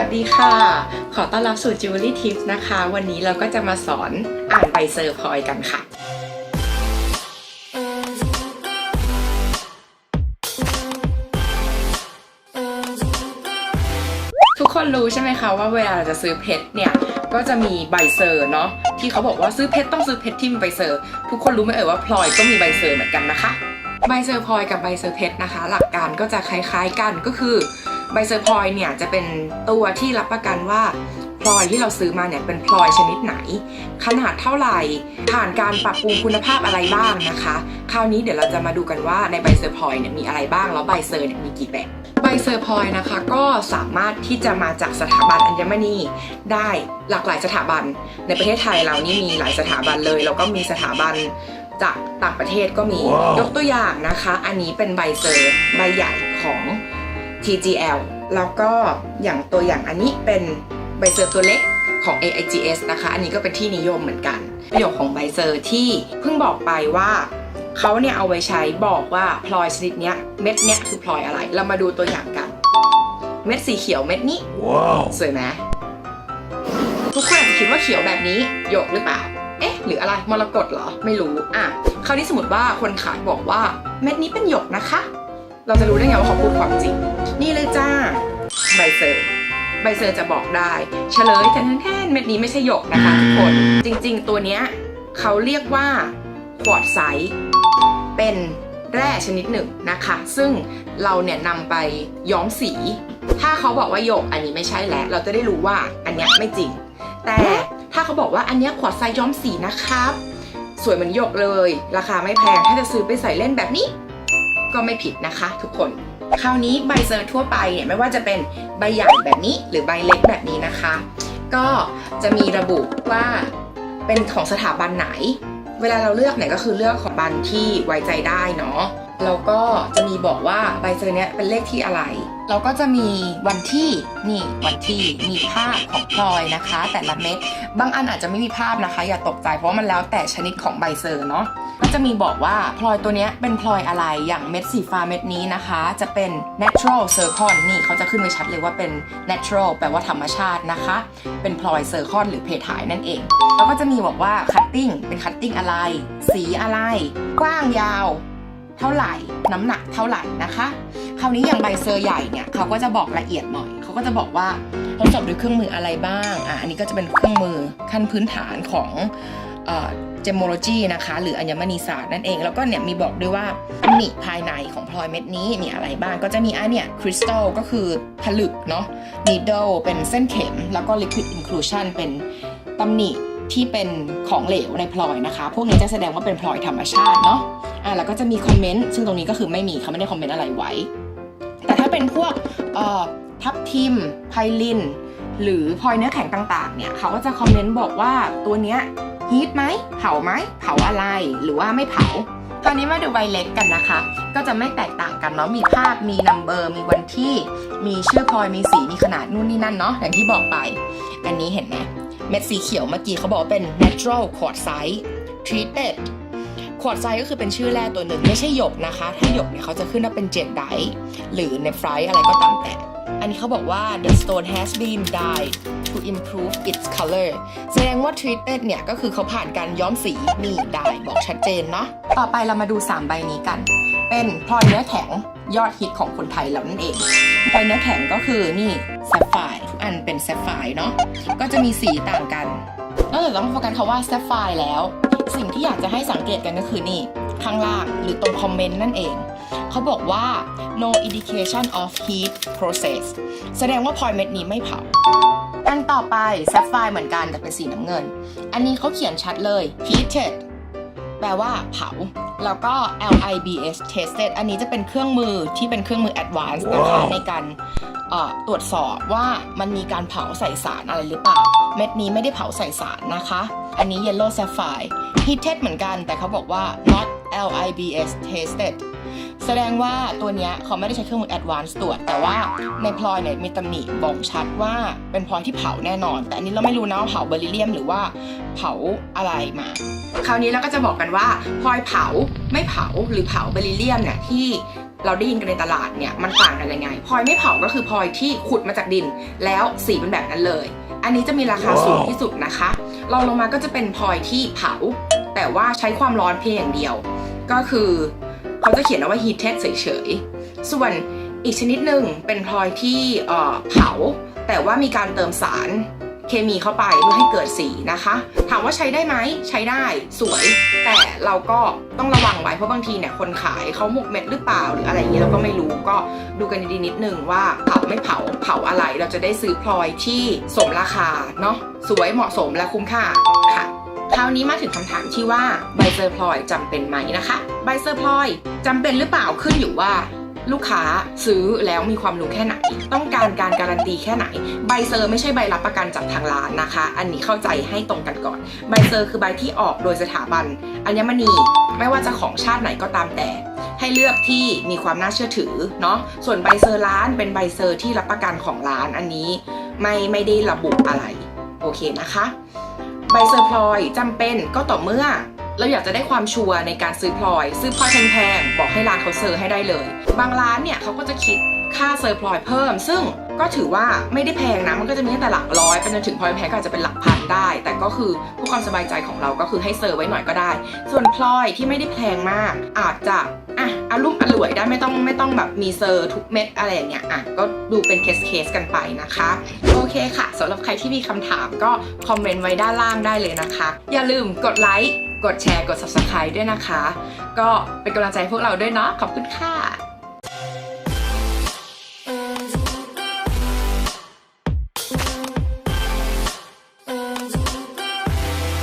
วัสดีค่ะ ขอต้อนรับสู่ Jewelry Tips นะคะ วันนี้เราก็จะมาสอนอ่านใบเซอร์พลอยกันค่ะ ทุกคนรู้ใช่ไหมคะว่าเวลาเราจะซื้อเพชรเนี่ย ก็จะมีใบเซอร์เนาะที่เขาบอกว่าซื้อเพชรต้องซื้อเพชรที่มีใบเซอร์ ทุกคนรู้ไหมเอ่ยว่าพลอยก็มีใบเซอร์เหมือนกันนะคะ ใบเซอร์พลอยกับใบเซอร์เพชรนะคะ หลักการก็จะคล้ายๆกันก็คือ ใบเซอร์พลอยเนี่ยจะเป็นตัวที่รับประกันว่าพลอยที่เราซื้อมาเนี่ยเป็นพลอยชนิดไหน ขนาดเท่าไหร่ผ่านการปรับปรุงคุณภาพอะไรบ้างนะคะ คราวนี้เดี๋ยวเราจะมาดูกันว่าในใบเซอร์พลอยเนี่ยมีอะไรบ้างแล้วใบเซอร์เนี่ยมีกี่แบบใบเซอร์พลอยนะคะก็สามารถที่จะมาจากสถาบันอัญมณีได้หลากหลายสถาบัน ในประเทศไทยเรานี่มีหลายสถาบันเลยแล้วก็มีสถาบันจากต่างประเทศก็มีว้าวยกตัวอย่างนะคะ อันนี้เป็นใบเซอร์ใบใหญ่ของ TGL แล้วก็อย่างตัวอย่างอันนี้เป็นใบเซอร์ตัวเล็กของ AIGS นะคะ อันนี้ก็เป็นที่นิยมเหมือนกัน ประโยคของใบเซอร์ที่เพิ่งบอกไปว่าเขาเนี่ยเอาไว้ใช้บอกว่าพลอยชนิดเนี้ยเม็ดเนี้ยคือพลอยอะไร เรามาดูตัวอย่างกัน เม็ดสีเขียวเม็ดนี้ Wow. สวยไหมทุกคนอาจจะคิดว่าเขียวแบบนี้หยกหรือเปล่า เอ๊ะ หรืออะไรมรกตเหรอ ไม่รู้ อะ คราวนี้สมมติว่าคนขายบอกว่าเม็ดนี้เป็นหยกนะคะ เราจะรู้ได้ไงว่าเขาพูดความจริง นี่เลยจ้าใบเซอร์ใบเซอร์จะบอกได้ เฉลยแทนแทนเม็ดนี้ไม่ใช่หยกนะคะทุกคน จริง ๆ ตัวเนี้ยเขาเรียกว่าควอตไซต์เป็นแร่ชนิดหนึ่งนะคะ ซึ่งเราเนี่ยนำไปย้อมสี ถ้าเขาบอกว่าหยกอันนี้ไม่ใช่แล้ว เราจะได้รู้ว่าอันเนี้ยไม่จริง แต่ถ้าเขาบอกว่าอันเนี้ยขวดไซส์ย้อมสีนะครับ สวยเหมือนหยกเลย ราคาไม่แพงถ้าจะซื้อไปใส่เล่นแบบนี้ ก็ไม่ผิดนะคะ ทุกคน คราวนี้ใบเซอร์ทั่วไปเนี่ยไม่ว่าจะเป็นใบใหญ่แบบนี้หรือใบเล็กแบบนี้นะคะ ก็จะมีระบุว่าเป็นของสถาบันไหน เวลาเราเลือกเนี่ยก็คือเลือกของบันที่ไว้ใจได้เนาะแล้วก็จะมีบอกว่าใบเซอร์เนี้ยเป็นเลขที่อะไร เราก็จะมีวันที่นี่วันที่มีภาพของพลอยนะคะ แต่ละเม็ดบางอันอาจจะไม่มีภาพนะคะ อย่าตกใจเพราะว่ามันแล้วแต่ชนิดของใบเซอร์เนาะก็จะมีบอกว่าพลอยตัวเนี้ยเป็นพลอยอะไรอย่างเม็ดสีฟ้าเม็ดนี้นะคะ จะเป็น natural zircon นี่เขาจะขึ้นไว้ชัดเลยว่าเป็น natural แปลว่าธรรมชาตินะคะ เป็นพลอยเซอร์คอนหรือเพทายนั่นเองแล้วก็จะมีบอกว่า cutting เป็น cutting อะไร สีอะไร กว้างยาว เท่าไหร่ น้ำหนักเท่าไหร่นะคะ ราวนี้อย่างใบเซอร์ใหญ่เนี่ยเขาก็จะบอกละเอียดหน่อย เขาก็จะบอกว่าทดสอบด้วยเครื่องมืออะไรบ้างอะอันนี้ก็จะเป็นเครื่องมือขั้นพื้นฐานของเจมโมโลจีนะคะหรืออัญมณีศาสตร์นั่นเอง แล้วก็เนี่ยมีบอกด้วยว่าตำหนิภายในของพลอยเม็ดนี้มีอะไรบ้างก็จะมีอันเนี่ยคริสตัลก็คือผลึกเนาะ needle เป็นเส้นเข็ม แล้วก็ liquid inclusion เป็นตำหนิที่เป็นของเหลวในพลอยนะคะ พวกนี้จะแสดงว่าเป็นพลอยธรรมชาติเนาะอะแล้วก็จะมีคอมเมนต์ซึ่งตรงนี้ก็คือไม่มีเขาไม่ได้คอมเมนต์อะไรไว้ เป็นพวกทับทิมไพลิน หรือพลอยเนื้อแข็งต่างๆ เนี่ยเขาก็จะคอมเมนต์บอกว่าตัวเนี้ยฮีทไหมเผาไหมเผาอะไรหรือว่าไม่เผาตอนนี้มาดูใบเล็กกันนะคะ ก็จะไม่แตกต่างกันเนาะมีภาพมีนัมเบอร์มีวันที่ มีชื่อพลอยมีสีมีขนาดนู่นนี่นั่นเนาะอย่างที่บอกไป อันนี้เห็นไหมเม็ดสีเขียวเมื่อกี้เขาบอกว่าเป็น natural quartzite treated ควอตไซก็คือเป็นชื่อแร่ตัวหนึ่งไม่ใช่หยกนะคะ ถ้าหยกเนี่ยเขาจะขึ้นว่าเป็นเจดไดหรือเนฟไรอะไรก็ตามแต่ อันนี้เขาบอกว่า the stone has been dyed to improve its color แสดงว่า treated เนี่ยก็คือเขาผ่านการย้อมสีนี่ได้บอกชัดเจนเนาะต่อไปเรามาดู 3 ใบนี้กัน เป็นพลอยเนื้อแข็งยอดฮิตของคนไทยเรานั่นเองพลอยเนื้อแข็งก็คือนี่แซฟไฟทุกอันเป็นแซฟไฟเนาะก็จะมีสีต่างกันนอกจากต้องโฟกัสคาว่าแซฟไฟแล้ว สิ่งที่อยากจะให้สังเกตกันก็คือนี่ ข้างล่างหรือตรงคอมเมนต์นั่นเอง เขาบอกว่า no indication of heat process แสดงว่าพลอยเม็ดนี้ไม่เผา อันต่อไปแซฟไฟเหมือนกันแต่เป็นสีน้ำเงิน อันนี้เขาเขียนชัดเลย heated แปลว่าเผา แล้วก็ LIBS tested อันนี้จะเป็นเครื่องมือที่เป็นเครื่องมือ advanced นะคะว้าวในการเอ่อตรวจสอบว่ามันมีการเผาใส่สารอะไรหรือเปล่า เม็ดนี้ไม่ได้เผาใส่สารนะคะ อันนี้ yellow sapphire heated เหมือนกันแต่เขาบอกว่า not LIBS tested แสดงว่าตัวเนี้ยเขาไม่ได้ใช้เครื่องมือ advanced ตรวจ แต่ว่าในพลอยเนี่ยมีตำหนิบอกชัดว่าเป็นพลอยที่เผาแน่นอน แต่อันนี้เราไม่รู้นะว่าเผาเบริเลียมหรือว่าเผาอะไรมา คราวนี้เราก็จะบอกกันว่าพลอยเผาไม่เผาหรือเผาเบริเลียมเนี่ยที่เราได้ยินกันในตลาดเนี่ยมันต่างกันยังไงพลอยไม่เผาก็คือพลอยที่ขุดมาจากดิน แล้วสีเป็นแบบนั้นเลย อันนี้จะมีราคาสูงที่สุดนะคะรองลงมาก็จะเป็นพลอยที่เผา แต่ว่าใช้ความร้อนเพียงอย่างเดียว ก็คือเขาจะเขียนเอาไว้ heated เฉยๆ ส่วนอีกชนิดหนึ่งเป็นพลอยที่เเผา แต่ว่ามีการเติมสารเคมีเข้าไปเพื่อให้เกิดสีนะคะ ถามว่าใช้ได้ไหมใช้ได้สวย แต่เราก็ต้องระวังไว้เพราะบางทีเนี่ยคนขายเขาหมกเม็ดหรือเปล่าหรืออะไรอย่างนี้เราก็ไม่รู้ก็ดูกันดีๆนิดนึงว่าเผาไม่เผาเผาอะไรเราจะได้ซื้อพลอยที่สมราคาเนาะสวยเหมาะสมและคุ้มค่า คราวนี้มาถึงคำถามที่ว่าใบเซอร์พลอยจำเป็นไหมนะคะใบเซอร์พลอยจำเป็นหรือเปล่าขึ้นอยู่ว่าลูกค้าซื้อแล้วมีความรู้แค่ไหน ต้องการการการันตีแค่ไหน ใบเซอร์ไม่ใช่ใบรับประกันจากทางร้านนะคะ อันนี้เข้าใจให้ตรงกันก่อน ใบเซอร์คือใบที่ออกโดยสถาบันอัญมณี ไม่ว่าจะของชาติไหนก็ตามแต่ ให้เลือกที่มีความน่าเชื่อถือเนาะส่วนใบเซอร์ร้านเป็นใบเซอร์ที่รับประกันของร้านอันนี้ ไม่ไม่ได้ระบุอะไร โอเคนะคะ ใบเซอร์พลอยจำเป็นก็ต่อเมื่อ เราอยากจะได้ความชัวร์ในการซื้อพลอย ซื้อพลอยแพงๆบอกให้ร้านเขาเซอร์ให้ได้เลย บางร้านเนี่ยเขาก็จะคิดค่าเซอร์พลอยเพิ่ม ซึ่ง ก็ถือว่าไม่ได้แพงนะ มันก็จะมีตั้งแต่หลักร้อยไปจนถึงพลอยแพงก็อาจจะเป็นหลักพันได้ แต่ก็คือเพื่อความสบายใจของเราก็คือให้เซอร์ไว้หน่อยก็ได้ ส่วนพลอยที่ไม่ได้แพงมาก อาจจะอะอารุ่มอร่วยได้ไม่ต้องไม่ต้องแบบมีเซอร์ทุกเม็ดอะไรอย่างเงี้ยอะก็ดูเป็นเคสเคสกันไปนะคะ โอเคค่ะสำหรับใครที่มีคำถามก็คอมเมนต์ไว้ด้านล่างได้เลยนะคะ อย่าลืมกดไลค์กดแชร์กด subscribe ด้วยนะคะ ก็เป็นกำลังใจพวกเราด้วยเนาะขอบคุณค่ะ